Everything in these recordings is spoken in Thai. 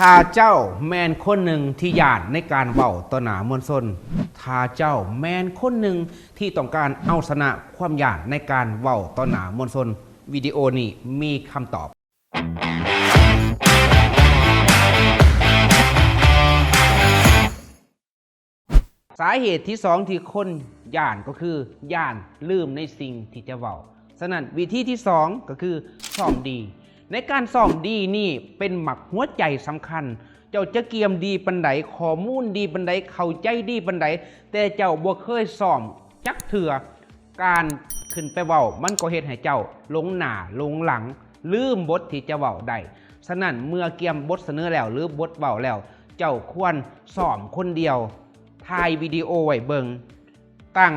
ถ้าเจ้าแมนคนหนึ่งที่หยาดในการเว้าต่อหนามวลชนถ้าเจ้าแมนคนหนึ่งที่ต้องการเอาชนะความหยาดในการเว้าต่อหนามวลชนวิดีโอนี้มีคำตอบ สาเหตุที่สองที่คนย่านก็คือย่านลืมในสิ่งที่จะเว้าฉะนั้นวิธีที่สองก็คือซ้อมดี ในการซ้อมดีนี่เป็นหมักหัวใจสำคัญ เจ้าจะเกียมดีปันไดข้อมูลดีปันไดเข้าใจดีปันไดแต่เจ้าบ่เคยซ้อมจักเถื่อการขึ้นไปเว้ามันก็เฮ็ดให้เจ้าหลงหน้าหลงหลัง ลืมบทที่จะเว้าได้ฉะนั้นเมื่อเกียมบทเสนอแล้วหรือบทเว้าแล้ว เจ้าควรซ้อมคนเดียวถ่ายวิดีโอไว้เบิงตั้ง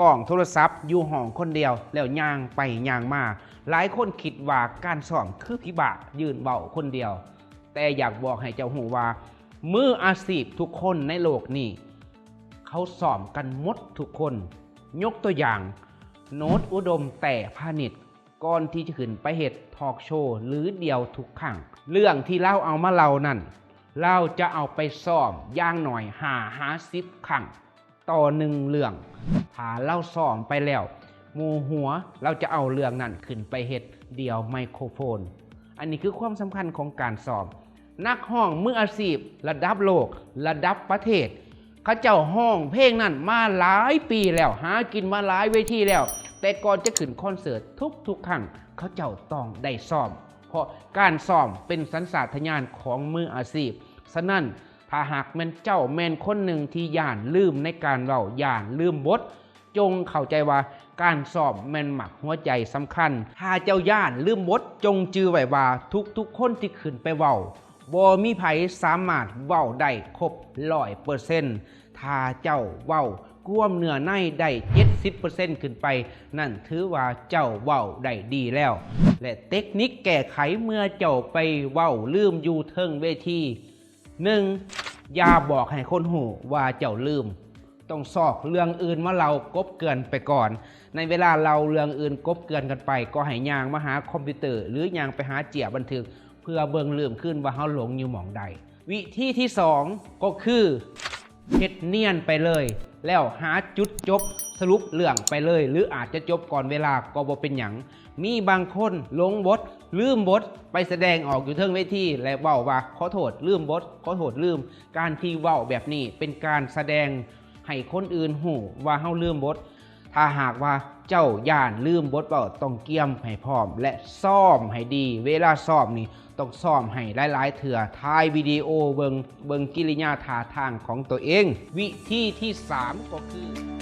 กล้องโทรศัพท์อยู่ห้องคนเดียวแล้วย่างไปย่างมา หลายคนคิดว่าการสอนคือพิบายืนเบาคนเดียว แต่อยากบอกให้เจ้าหูว่ามืออาชีพทุกคนในโลกนี้ เขาสอบกันหมดทุกคน ยกตัวอย่าง โน้ตอุดมแต่พาณิชย์ก่อนที่จะขึ้นไปเหตุทอล์กโชว์หรือเดียวทุกครั้งเรื่องที่เล่าเอามาเล่านั่นเราจะเอาไปซ่อมย่างหน่อยหาหาสิบครั้งต่อหนึ่งเรื่องถ้าเล่าซ่อมไปแล้ว หมูหัว เราจะเอาเรื่องนั้นขึ้นไปเฮ็ดเดียวไมโครโฟน อันนี้คือความสำคัญของการสอบ นักห้องมืออาชีพระดับโลก ระดับประเทศเขาเจ้าห้องเพลงนั้นมาหลายปีแล้วหากินมาหลายเวทีแล้ว แต่ก่อนจะขึ้นคอนเสิร์ตทุกๆครั้งเขาเจ้าต้องได้ซ้อม เพราะการซ้อมเป็นสัญชาตญาณของมืออาชีพฉะนั้นถ้าหากแม่นเจ้าแม่นคนหนึ่งที่ย่านลืมในการเว้าย่านลืมบท จงเข้าใจว่าการสอบแม่นหมักหัวใจสำคัญถ้าเจ้าย่านลืมบทจงจือไว้ว่าทุกๆคนที่ขึ้นไปเว้าบ่มีไผสามารถเว้าได้ครบร้อยเปอร์เซ็นต์ถ้าเจ้าเว้ากวมเนื้อในได้70%ขึ้นไป นั่นถือว่าเจ้าเว้าได้ดีแล้ว และเทคนิคแก้ไขเมื่อเจ้าไปเว้าลืมอยู่เทิงเวทีหนึ่งอย่าบอกให้คนหูว่าเจ้าลืม ต้องซอกเรื่องอื่นมาเรากบเกินไปก่อน ในเวลาเราเรื่องอื่นกบเกินกันไป ก็ให้ยางมาหาคอมพิวเตอร์ หรือยางไปหาเจียบันทึก เพื่อเบิ่งลืมขึ้นว่าเฮาหลงอยู่หมองใด วิธีที่สองก็คือเฮ็ดเนียนไปเลย แล้วหาจุดจบสรุปเรื่องไปเลย หรืออาจจะจบก่อนเวลาก็บ่เป็นหยังมีบางคนลงบท ลืมบท ไปแสดงออกอยู่เทิงเวทีและเว้าว่าขอโทษลืมบทขอโทษลืม การที่เว้าแบบนี้เป็นการแสดง ให้คนอื่นหูว่าเฮาลืมบท ถ้าหากว่าเจ้าย่านลืมบทเปล่าต้องเกี่ยมให้พร้อม และซ่อมให้ดี เวลาซ่อมนี่ต้องซ่อมให้หลายๆเถื่อถ่ายวิดีโอเบิงเบิงกิริยาท่าทางของตัวเอง วิธีที่สามก็คือ